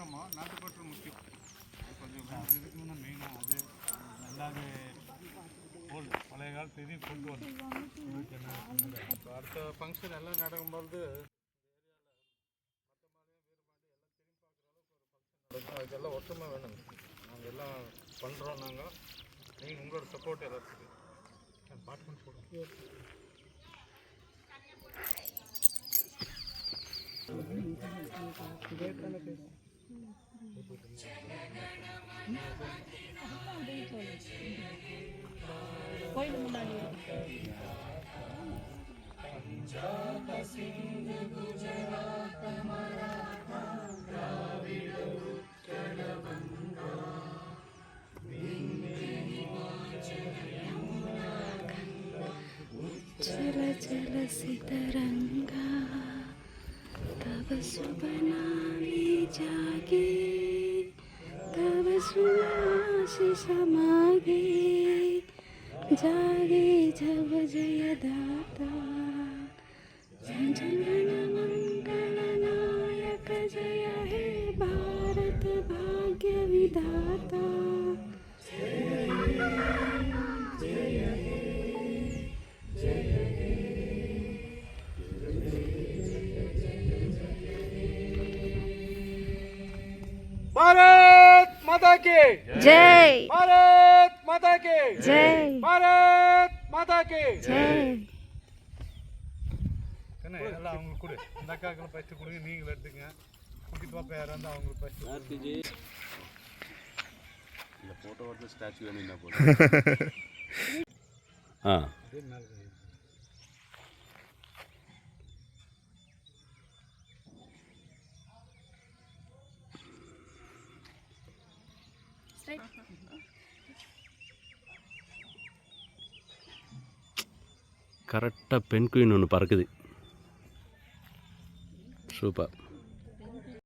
நடுறோமோ நாட்டுப்பற்று முக்கியம். அது கொஞ்சம் இதுக்கு முன்னே மெயினாக அது ரெண்டாவது ஓல்டு பழைய காலத்து இதையும் கொண்டு வரணும் இப்போ அடுத்த ஃபங்க்ஷன் எல்லாம் நடக்கும்போது நடக்கும். அதுக்கெல்லாம் ஒற்றுமை வேணுங்க நாங்கள் எல்லாம் பண்ணுறோம் நாங்கள் நீங்கள் உங்களோட சப்போர்ட் எல்லாத்துக்கும் நான் பாட்டு பண்ணி சொல்கிறேன் Jela-jela si terangga Tak bersubah जागे तब सुनाशिष मागे जागे जब जय दाता भारत माता की जय भारत माता की जय பாரத் மாதா கி जय என்ன எல்லாம் அவங்களுக்கு கொடு இந்த அக்காக்கெல்லாம் ஃபஸ்ட்டு கொடுங்க நீங்களும் எடுத்துங்க குட்டி பாப்பா யாராக இருந்தால் அவங்களுக்கு ஃபஸ்ட்டு இந்த ஃபோட்டோ வந்து ஸ்டாச்சு வேணும்னா போதும் ஆ கரெக்டாக பெண் குயின் ஒன்று பறக்குது சூப்பர்